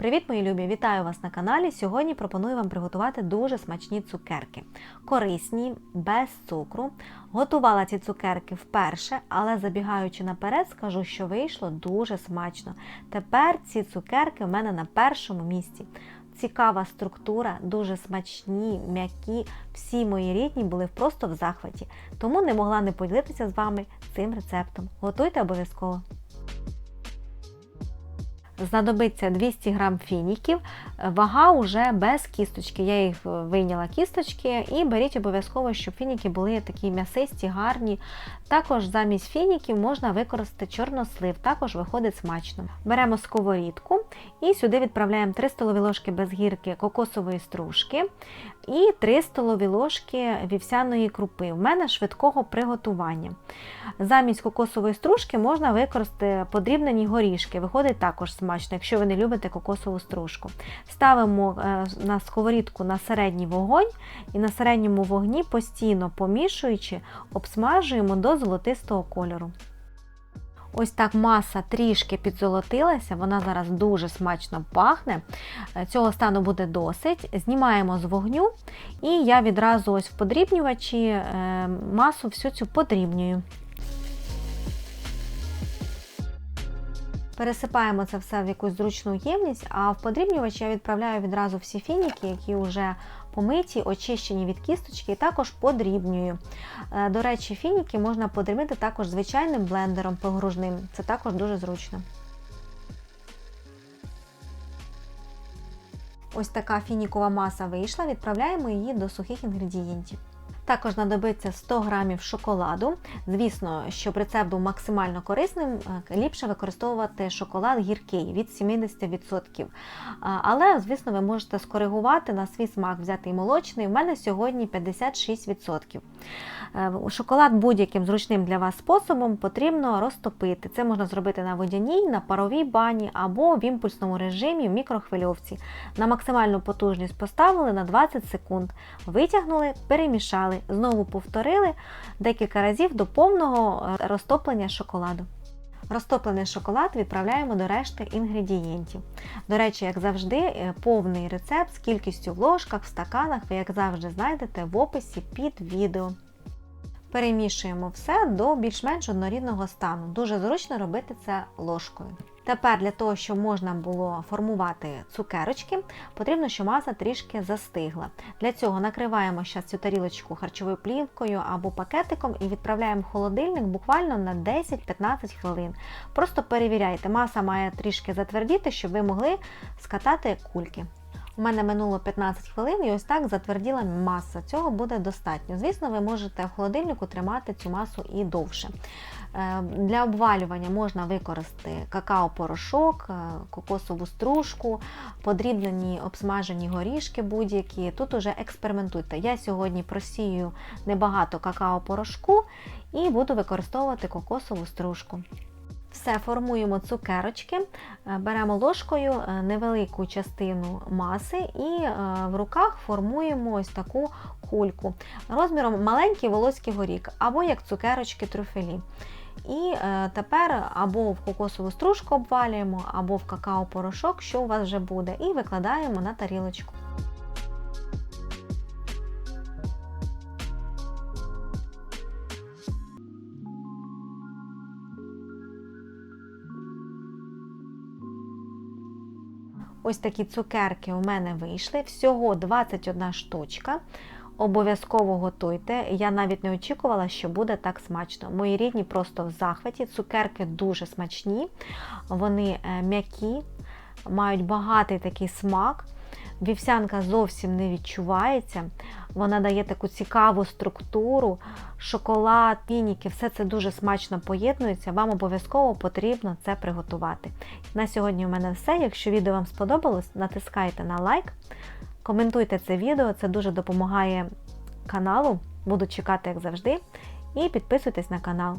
Привіт, мої любі! Вітаю вас на каналі. Сьогодні пропоную вам приготувати дуже смачні цукерки. Корисні, без цукру. Готувала ці цукерки вперше, але забігаючи наперед, скажу, що вийшло дуже смачно. Тепер ці цукерки в мене на першому місці. Цікава структура, дуже смачні, м'які. Всі мої рідні були просто в захваті, тому не могла не поділитися з вами цим рецептом. Готуйте обов'язково. Знадобиться 200 г фініків, вага вже без кісточки. Я їх вийняла кісточки і беріть обов'язково, щоб фініки були такі м'ясисті, гарні. Також замість фініків можна використати чорнослив, також виходить смачно. Беремо сковорідку і сюди відправляємо 3 столові ложки без гірки кокосової стружки і 3 столові ложки вівсяної крупи. У мене швидкого приготування. Замість кокосової стружки можна використати подрібнені горішки, виходить також смачно, якщо ви не любите кокосову стружку. Ставимо е, на сковорідку на середній вогонь і на середньому вогні постійно помішуючи, обсмажуємо до золотистого кольору. Ось так маса трішки підзолотилася, вона зараз дуже смачно пахне. Е, цього стану буде досить. Знімаємо з вогню, і я відразу ось в подрібнювачі е, масу всю цю подрібнюю. Пересипаємо це все в якусь зручну ємність, а в подрібнювач я відправляю відразу всі фініки, які вже помиті, очищені від кісточки, і також подрібнюю. Е, до речі, фініки можна подрібнити також звичайним блендером погружним. Це також дуже зручно. Ось така фінікова маса вийшла, відправляємо її до сухих інгредієнтів. Також знадобиться 100 г шоколаду. Звісно, щоб рецепт був максимально корисним, е, ліпше використовувати шоколад гіркий від 70%. Але, звісно, ви можете скоригувати на свій смак, взяти і молочний. У мене сьогодні 56%. Е, шоколад будь-яким зручним для вас способом потрібно розтопити. Це можна зробити на водяній, на паровій бані або в імпульсному режимі в мікрохвильовці. На максимальну потужність поставили на 20 секунд. Витягнули, перемішали, знову повторили декілька разів до повного е, розтоплення шоколаду. Розтоплений шоколад відправляємо до решти інгредієнтів. До речі, як завжди, е, повний рецепт з кількістю в ложках, в стаканах ви, як завжди, знайдете в описі під відео. Перемішуємо все до більш-менш однорідного стану. Дуже зручно робити це ложкою. Тепер для того, щоб можна було формувати цукерочки, потрібно, щоб маса трішки застигла. Для цього накриваємо зараз цю тарілочку харчовою плівкою або пакетиком і відправляємо в холодильник буквально на 10-15 хвилин. Просто перевіряйте, маса має трішки затвердіти, щоб ви могли скатати кульки. У мене минуло 15 хвилин і ось так затверділа маса. Цього буде достатньо. Звісно, ви можете в холодильнику тримати цю масу і довше. Е, для обвалювання можна використати какао-порошок, е, кокосову стружку, подріблені обсмажені горішки будь-які. Тут уже експериментуйте. Я сьогодні просію небагато какао-порошку і буду використовувати кокосову стружку. Все, формуємо цукерочки, е, беремо ложкою е, невелику частину маси і е, в руках формуємо ось таку кульку розміром маленький волоський горік, або як цукерочки трюфелі. І тепер або в кокосову стружку обвалюємо, або в какао-порошок, що у вас вже буде, і викладаємо на тарілочку. Ось такі цукерки у мене вийшли. Всього 21 штучка. Обов'язково готуйте. Я навіть не очікувала, що буде так смачно. Мої рідні просто в захваті. Цукерки дуже смачні, вони е, м'які, мають багатий такий смак. Вівсянка зовсім не відчувається. Вона дає таку цікаву структуру, шоколад, пініки, все це дуже смачно поєднується. Вам обов'язково потрібно це приготувати. На сьогодні у мене все. Якщо відео вам сподобалось, натискайте на лайк, коментуйте це відео, це дуже допомагає каналу. Буду чекати, як завжди. І підписуйтесь на канал.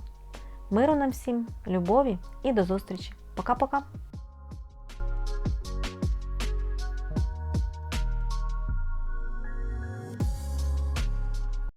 Миру нам всім, любові і до зустрічі! Пока-пока!